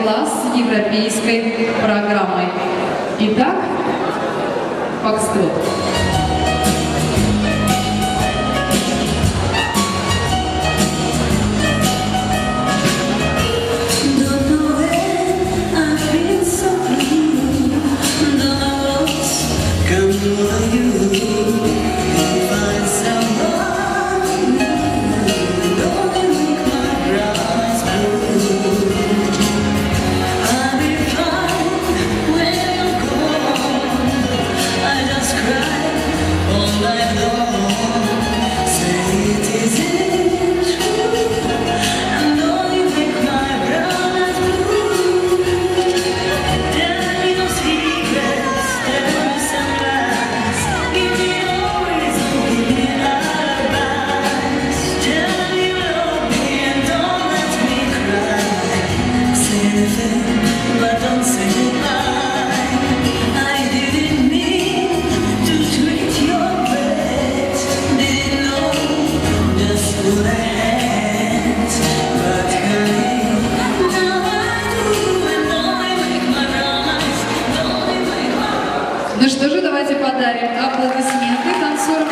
класс европейской программой. Итак, фокстрот. Come you. Ну что же, давайте подарим аплодисменты танцорам.